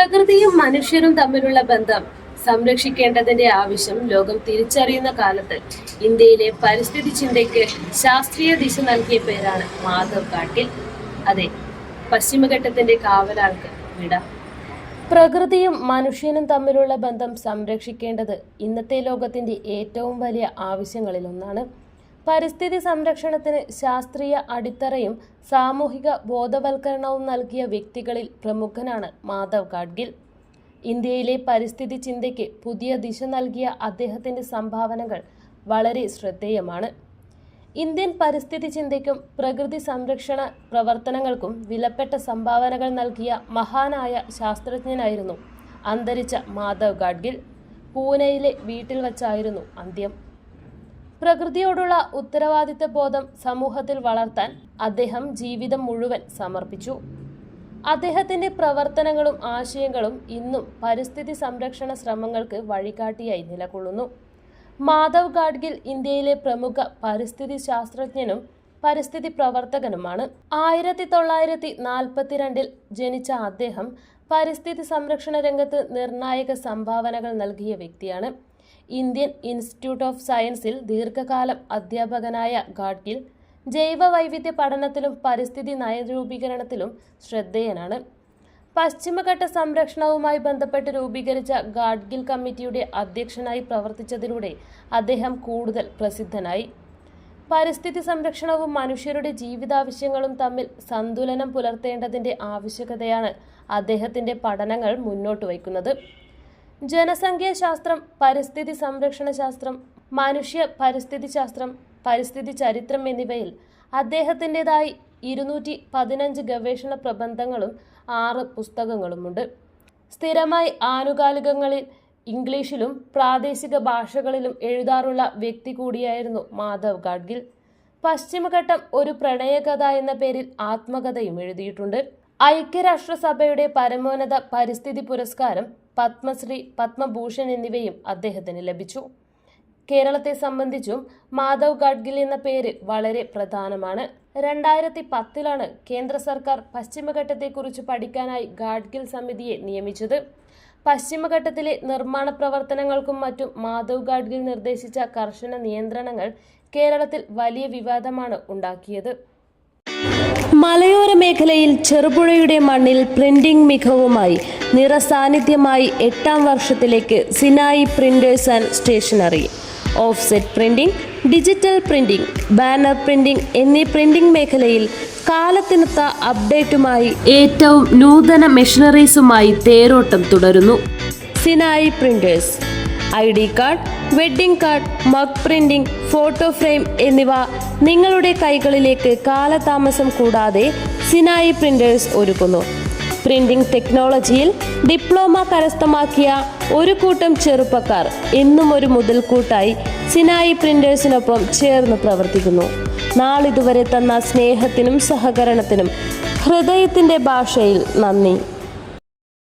പ്രകൃതിയും മനുഷ്യരും തമ്മിലുള്ള ബന്ധം സംരക്ഷിക്കേണ്ടതിന്റെ ആവശ്യം ലോകം തിരിച്ചറിയുന്ന കാലത്ത് ഇന്ത്യയിലെ പരിസ്ഥിതി ചിന്തയ്ക്ക് ശാസ്ത്രീയ ദിശ നൽകിയ പേരാണ് മാധവ് കാട്ടിൽ. അതെ പശ്ചിമഘട്ടത്തിന്റെ കാവലാൾക്ക് വിട. പ്രകൃതിയും മനുഷ്യനും തമ്മിലുള്ള ബന്ധം സംരക്ഷിക്കേണ്ടത് ഇന്നത്തെ ലോകത്തിന്റെ ഏറ്റവും വലിയ ആവശ്യങ്ങളിലൊന്നാണ്. പരിസ്ഥിതി സംരക്ഷണത്തിന് ശാസ്ത്രീയ അടിത്തറയും സാമൂഹിക ബോധവൽക്കരണവും നൽകിയ വ്യക്തികളിൽ പ്രമുഖനാണ് മാധവ് ഗാഡ്ഗിൽ. ഇന്ത്യയിലെ പരിസ്ഥിതി ചിന്തയ്ക്ക് പുതിയ ദിശ നൽകിയ അദ്ദേഹത്തിന്റെ സംഭാവനകൾ വളരെ ശ്രദ്ധേയമാണ്. ഇന്ത്യൻ പരിസ്ഥിതി ചിന്തയ്ക്കും പ്രകൃതി സംരക്ഷണ പ്രവർത്തനങ്ങൾക്കും വിലപ്പെട്ട സംഭാവനകൾ നൽകിയ മഹാനായ ശാസ്ത്രജ്ഞനായിരുന്നു അന്തരിച്ച മാധവ് ഗാഡ്ഗിൽ. പൂനെയിലെ വീട്ടിൽ വച്ചായിരുന്നു അന്ത്യം. പ്രകൃതിയോടുള്ള ഉത്തരവാദിത്ത ബോധം സമൂഹത്തിൽ വളർത്താൻ അദ്ദേഹം ജീവിതം മുഴുവൻ സമർപ്പിച്ചു. അദ്ദേഹത്തിന്റെ പ്രവർത്തനങ്ങളും ആശയങ്ങളും ഇന്നും പരിസ്ഥിതി സംരക്ഷണ ശ്രമങ്ങൾക്ക് വഴികാട്ടിയായി നിലകൊള്ളുന്നു. മാധവ് ഗാഡ്ഗിൽ ഇന്ത്യയിലെ പ്രമുഖ പരിസ്ഥിതി ശാസ്ത്രജ്ഞനും പരിസ്ഥിതി പ്രവർത്തകനുമാണ്. ആയിരത്തി തൊള്ളായിരത്തി നാൽപ്പത്തിരണ്ടിൽ ജനിച്ച അദ്ദേഹം പരിസ്ഥിതി സംരക്ഷണ രംഗത്ത് നിർണായക സംഭാവനകൾ നൽകിയ വ്യക്തിയാണ്. ഇന്ത്യൻ ഇൻസ്റ്റിറ്റ്യൂട്ട് ഓഫ് സയൻസിൽ ദീർഘകാലം അധ്യാപകനായ ഗാഡ്ഗിൽ ജൈവ വൈവിധ്യ പഠനത്തിലും പരിസ്ഥിതി നയരൂപീകരണത്തിലും ശ്രദ്ധേയനാണ്. പശ്ചിമഘട്ട സംരക്ഷണവുമായി ബന്ധപ്പെട്ട് രൂപീകരിച്ച ഗാഡ്ഗിൽ കമ്മിറ്റിയുടെ അധ്യക്ഷനായി പ്രവർത്തിച്ചതിലൂടെ അദ്ദേഹം കൂടുതൽ പ്രസിദ്ധനായി. പരിസ്ഥിതി സംരക്ഷണവും മനുഷ്യരുടെ ജീവിതാവശ്യങ്ങളും തമ്മിൽ സന്തുലനം പുലർത്തേണ്ടതിന്റെ ആവശ്യകതയാണ് അദ്ദേഹത്തിന്റെ പഠനങ്ങൾ മുന്നോട്ട് വയ്ക്കുന്നത് ജനസംഖ്യാശാസ്ത്രം പരിസ്ഥിതി സംരക്ഷണ ശാസ്ത്രം മനുഷ്യ പരിസ്ഥിതി ശാസ്ത്രം പരിസ്ഥിതി ചരിത്രം എന്നിവയിൽ അദ്ദേഹത്തിന്റെതായി ഇരുന്നൂറ്റി പതിനഞ്ച് ഗവേഷണ പ്രബന്ധങ്ങളും ആറ് പുസ്തകങ്ങളുമുണ്ട്. സ്ഥിരമായി ആനുകാലികങ്ങളിൽ ഇംഗ്ലീഷിലും പ്രാദേശിക ഭാഷകളിലും എഴുതാറുള്ള വ്യക്തി കൂടിയായിരുന്നു മാധവ് ഗാഡ്ഗിൽ. പശ്ചിമഘട്ടം ഒരു പ്രണയകഥ എന്ന പേരിൽ ആത്മകഥയും എഴുതിയിട്ടുണ്ട്. ഐക്യരാഷ്ട്രസഭയുടെ പരമോന്നത പരിസ്ഥിതി പുരസ്കാരം പത്മശ്രീ പത്മഭൂഷൺ എന്നിവയും അദ്ദേഹത്തിന് ലഭിച്ചു. കേരളത്തെ സംബന്ധിച്ചും മാധവ് ഗാഡ്ഗിൽ എന്ന പേര് വളരെ പ്രധാനമാണ്. രണ്ടായിരത്തി പത്തിലാണ് കേന്ദ്ര സർക്കാർ പശ്ചിമഘട്ടത്തെക്കുറിച്ച് പഠിക്കാനായി ഗാഡ്ഗിൽ സമിതിയെ നിയമിച്ചത്. പശ്ചിമഘട്ടത്തിലെ നിർമ്മാണ പ്രവർത്തനങ്ങൾക്കും മറ്റും മാധവ് ഗാഡ്ഗിൽ നിർദ്ദേശിച്ച കർശന നിയന്ത്രണങ്ങൾ കേരളത്തിൽ വലിയ വിവാദമാണ് ഉണ്ടാക്കിയത്. മലയോര മേഖലയിൽ ചെറുപുഴയുടെ മണ്ണിൽ പ്രിന്റിംഗ് മികവുമായി നിറസാന്നിധ്യമായി എട്ടാം വർഷത്തിലേക്ക് Sinai printers and stationery. Offset printing digital printing banner printing എന്നീ പ്രിന്റിംഗ് മേഖലയിൽ കാലത്തിനൊത്ത അപ്ഡേറ്റുമായി ഏറ്റവും നൂതന മെഷീനറീസുമായി തേരോട്ടം തുടരുന്നു. Sinai printers I D card wedding card mug printing photo frame എന്നിവ നിങ്ങളുടെ കൈകളിലേക്ക് കാലതാമസം കൂടാതെ സിനായി പ്രിന്റേഴ്സ് ഒരുക്കുന്നു. പ്രിന്റിംഗ് ടെക്നോളജിയിൽ ഡിപ്ലോമ കരസ്ഥമാക്കിയ ഒരു കൂട്ടം ചെറുപ്പക്കാർ ഇന്നും ഒരു മുതൽക്കൂട്ടായി സിനായി പ്രിന്റേഴ്സിനൊപ്പം ചേർന്ന് പ്രവർത്തിക്കുന്നു. നാളിതുവരെ തന്ന സ്നേഹത്തിനും സഹകരണത്തിനും ഹൃദയത്തിന്റെ ഭാഷയിൽ നന്ദി.